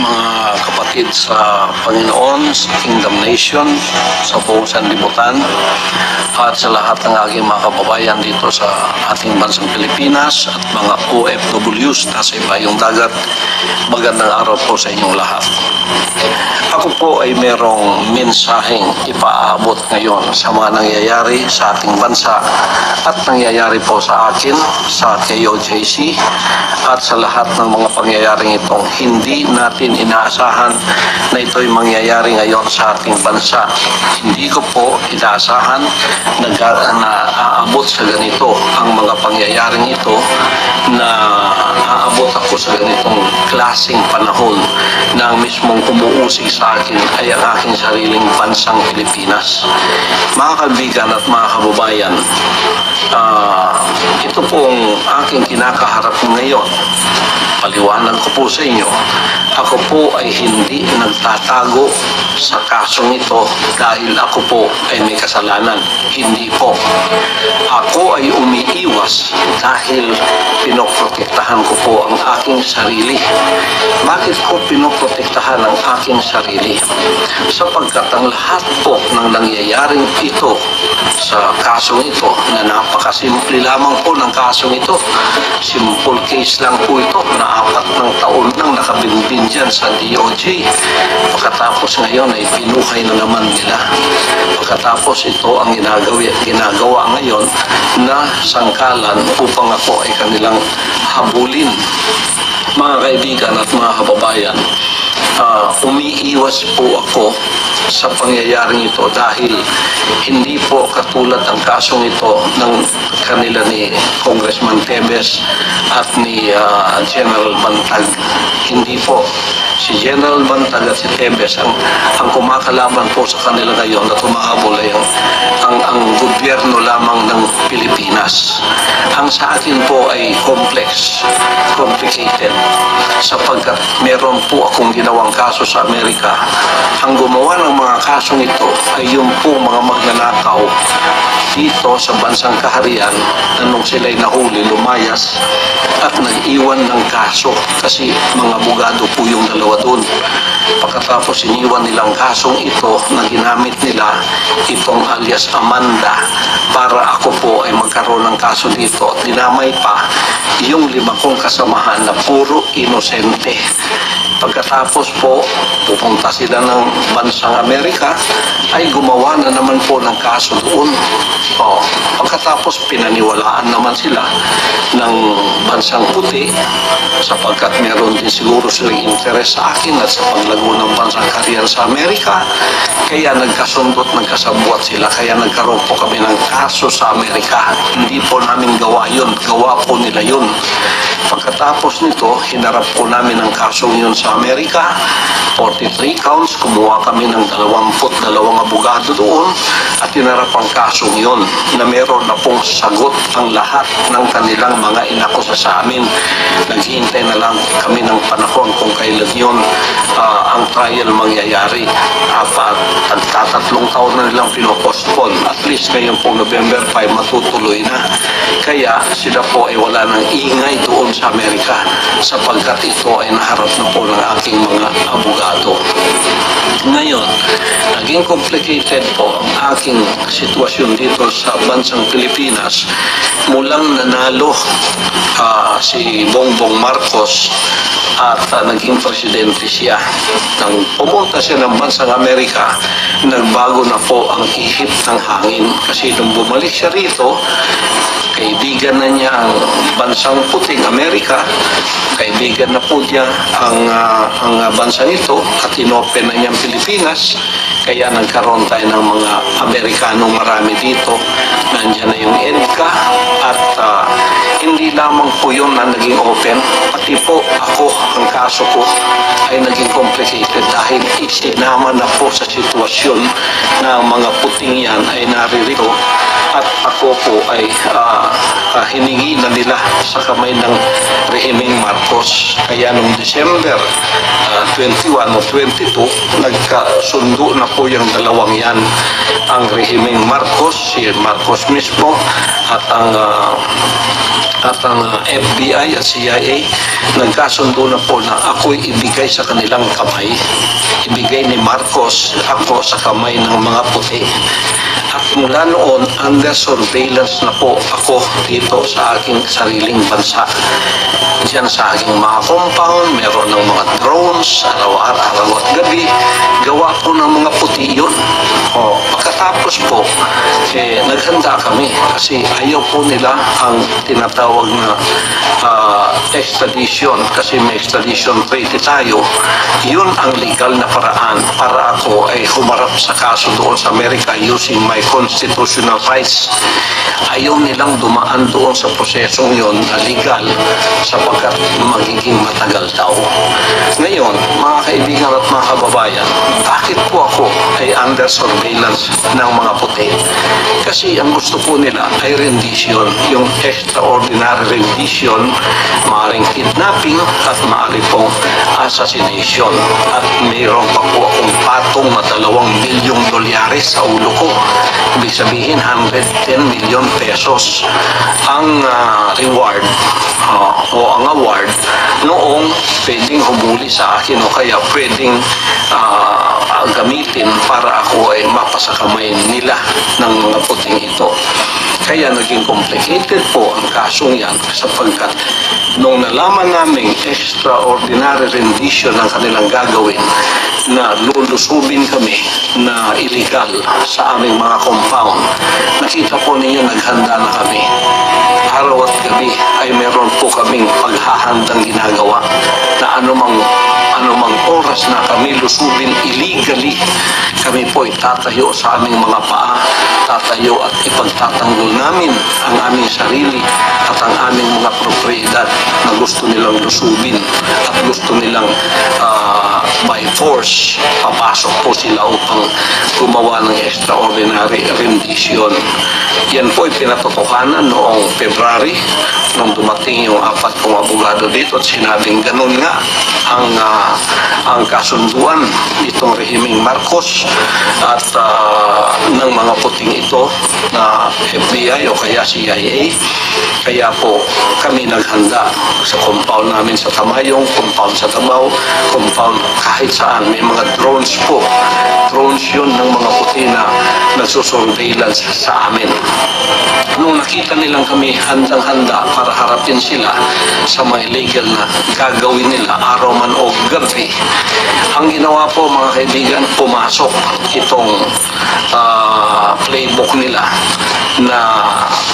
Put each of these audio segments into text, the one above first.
mga kapatid sa Panginoon, sa Kingdom Nation, sa buong sanlibutan, at sa lahat ng aking mga kababayan dito sa ating bansang Pilipinas at mga OFWs na sa ibayong dagat. Magandang araw po sa inyong lahat. Ako po ay merong mensaheng ipaabot ngayon sa mga nangyayari sa ating bansa at nangyayari po sa akin, sa KOJC at sa lahat ng mga pangyayaring itong hindi natin inaasahan na ito'y mangyayari ngayon sa ating bansa. Hindi ko po inaasahan na, na aabot sa ganito ang mga pangyayaring ito na aabot ako sa ganitong klaseng panahon na ang mismong umuusig sa akin ay ang aking sariling bansang Pilipinas. Mga kaibigan at mga kababayan, ah, ito pong aking kinakaharap ngayon. Paliwanag ko po sa inyo, ako po ay hindi nagtatago sa kasong ito dahil ako po ay may kasalanan. Hindi po. Ako ay umiiwas dahil pinoprotektahan ko po ang aking sarili. Bakit ko pinoprotektahan ang aking sarili? Sapagkat ang lahat po ng nangyayaring ito sa kasong ito na napakasimple lamang po ng kasong ito. Simple case lang po ito na apat ng taon nang nakabinbin dyan sa DOJ. Pagkatapos ngayon ay pinuhay na naman nila. Pagkatapos ito ang ginagawa, ginagawa ngayon na sangkalan upang ako ay kanilang habulin. Mga kaibigan at mga kababayan, ah, umiiwas po ako sa pangyayaring ito dahil hindi po katulad ang kasong ito ng kanila ni Congressman Tebes at ni ah, General Bantag. Hindi po. Si General Bantag at ang, ang kumakalaban po sa kanila ngayon at umahabol ay ang, ang, ang gobyerno lamang ng Pilipinas. Ang sa akin po ay complex, complicated, sapagkat meron po akong ginawang kaso sa Amerika. Ang gumawa ng mga kasong ito ay yung po mga magnanakaw dito sa bansang kaharian na nung sila'y nahuli, lumayas at nag-iwan ng kaso kasi mga abogado po yung dalawa doon. Pagkatapos iniwan nilang kasong ito na ginamit nila itong alias Amanda para ako po ay magkaroon ng kaso dito. Dinamay pa yung lima kong kasamahan na puro inosente. Pagkatapos po, pupunta sila ng bansang Amerika, ay gumawa na naman po ng kaso doon. O, pagkatapos pinaniwalaan naman sila ng bansang puti sapagkat meron din siguro silang interes sa akin at sa paglago ng bansang karyan sa Amerika. Kaya nagkasundot, nagkasabwat sila. Kaya nagkaroon po kami ng kaso sa Amerika. Hindi po namin gawa yun. Gawa po nila yun. Pagkatapos nito, hinarap po namin ang kasong yun sa Amerika. 43 counts, kumuha kami ng 22 abogado doon at hinarap ang kasong yun na meron na pong sagot ang lahat ng kanilang mga inakusa sa amin. Naghihintay na lang kami ng panahon kung kailan yun ah, ang trial mangyayari. Apat, tagtatatlong taon na nilang pinopostpone. At least ngayon po November 5 matutuloy na. Kaya sila po ay wala ng ingay doon sa Amerika sapagkat ito ay naharap na po ng aking mga naging complicated po ang aking sitwasyon dito sa bansang Pilipinas. Mulang nanalo ah, si Bongbong Marcos at ah, naging presidente siya. Nang pumunta siya ng bansang Amerika, nagbago na po ang ihip ng hangin. Kasi nung bumalik siya rito, kaibigan na niya ang bansang puting Amerika, kaibigan na po niya ang, ah, ang bansang ito at inopen na niya ang Pilipinas, kaya nagkaroon tayo ng mga Amerikanong marami dito. Nandiyan na yung EDCA at ah, hindi lamang po yun na naging open, pati po ako, ang kaso ko ay naging complicated dahil isinama na po sa sitwasyon na mga puting yan ay naririto at ako po ay ah, ah, hiningi na nila sa kamay ng rehimeng Marcos. Kaya noong December ah, 21 o 22, nagkasundo na po yung dalawang yan. Ang rehimeng Marcos, si Marcos mismo, at ang ah, at ang ah, FBI at CIA nagkasundo na po na ako'y ibigay sa kanilang kamay. Ibigay ni Marcos ako sa kamay ng mga puti. At mula noon, under surveillance na po ako dito sa aking sariling bansa. Diyan sa aking mga compound, meron ng mga drones, araw-araw at gabi. Gawa po ng mga puti yun. O, pagkatapos po, eh, naghanda kami kasi ayaw po nila ang tinatawag na ah, extradition kasi may extradition treaty tayo. Yun ang legal na paraan para ako ay humarap sa kaso doon sa Amerika using my constitutional rights. Ayaw nilang dumaan doon sa prosesong yun na legal sapagkat magiging matagal daw. Ngayon, mga kaibigan at mga kababayan, bakit po ako ay under surveillance ng mga puti? Kasi ang gusto po nila ay rendition, yung extraordinary rendition, maaaring kidnapping at maaari pong assassination. At mayroon pa po akong patong na dalawang milyong dolyares sa ulo ko. Ibig sabihin, 110 milyon pesos ang ah, reward ah, o ang award noong pwedeng humuli sa akin o kaya pwedeng ah, gamitin para ako ay mapasa kamay nila ng mga puting ito. Kaya naging complicated po ang kasong yan sapagkat nung nalaman namin extraordinary rendition ang kanilang gagawin na lulusubin kami na illegal sa aming mga compound, nakita po ninyo naghanda na kami. Araw at gabi ay meron po kaming paghahandang ginagawa na anumang anumang oras na kami lusubin illegally, kami po ay tatayo sa aming mga paa, tatayo at ipagtatanggol namin ang aming sarili at ang aming mga propriedad na gusto nilang lusubin at gusto nilang ah, by force papasok po sila upang gumawa ng extraordinary rendition. Yan po ay pinatotohanan noong February nung dumating yung apat kong abogado dito at sinabing ganun nga ang ah, ang kasunduan nitong rehimeng Marcos at ah, ng mga puting ito na FBI o kaya CIA kaya po kami naghanda sa compound namin sa Tamayong, compound sa Tabaw, compound kahit saan. May mga drones po. Drones yun ng mga puti na nagsusurveillance sa amin. Nung nakita nilang kami handang-handa para harapin sila sa mga illegal na gagawin nila araw man o gabi, ang ginawa po mga kaibigan, pumasok itong ah, playbook nila na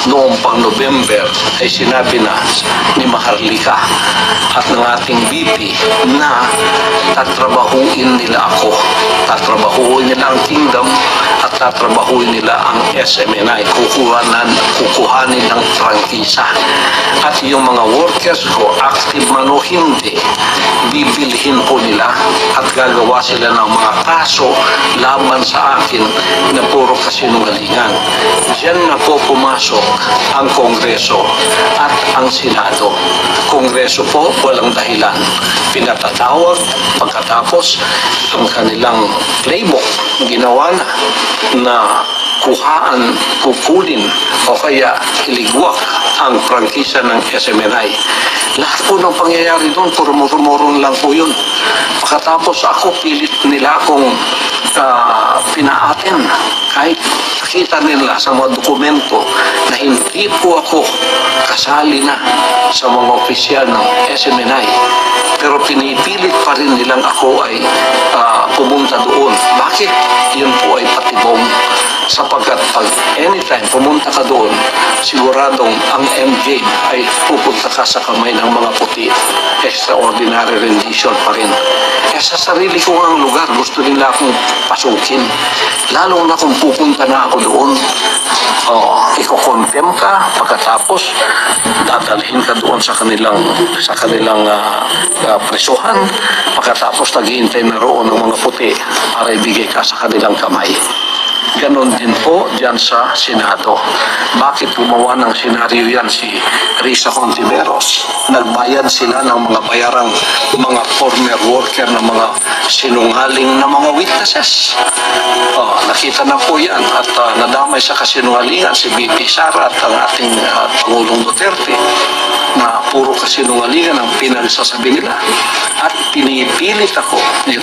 noong pang November ay sinabi na ni Maharlika at ng ating BP na tatrabahuin nila ako. Tatrabahuin nila ang kingdom at tatrabahuin nila ang SMNI. Kukuhanan, kukuhanin ng prangkisa. At yung mga workers ko, active man o hindi, bibilhin po nila at gagawa sila ng mga kaso laban sa akin na puro kasinungalingan. Diyan na po pumasok ang Kongreso at ang Senado. Kongreso po, walang dahilan. Pinatatawag pagkatapos ang kanilang playbook ginawa na na kuhaan, kukunin o kaya iligwak ang prangkisa ng SMNI. Lahat po ng pangyayari doon, purumurumurong lang po yun. Pagkatapos ako, pilit nila akong ah, pinaatin kahit nakita nila sa mga dokumento na hindi po ako kasali na sa mga opisyal ng SMNI. Pero pinipilit pa rin nilang ako ay ah, pumunta doon. Bakit? Yun po ay patibong sapagkat pag anytime pumunta ka doon, siguradong ang MJ ay pupunta ka sa kamay ng mga puti. Extraordinary rendition pa rin. Kaya sa sarili ko ang lugar, gusto nila akong pasukin. Lalo na kung pupunta na ako doon. Oh, iko-condemn ka pagkatapos dadalhin ka doon sa kanilang sa kanilang ah, ah, presuhan pagkatapos naghihintay na roon ng mga puti para ibigay ka sa kanilang kamay. Ganon din po dyan sa Senado. Bakit gumawa ng senaryo yan si Risa Contiveros? Nagbayad sila ng mga bayarang mga former worker na mga sinungaling na mga witnesses. Oh, nakita na po yan at ah, nadamay sa kasinungalingan si BP Sara at ang ating ah, Pangulong Duterte na puro kasinungalingan ang pinagsasabi nila. At pinipilit ako ni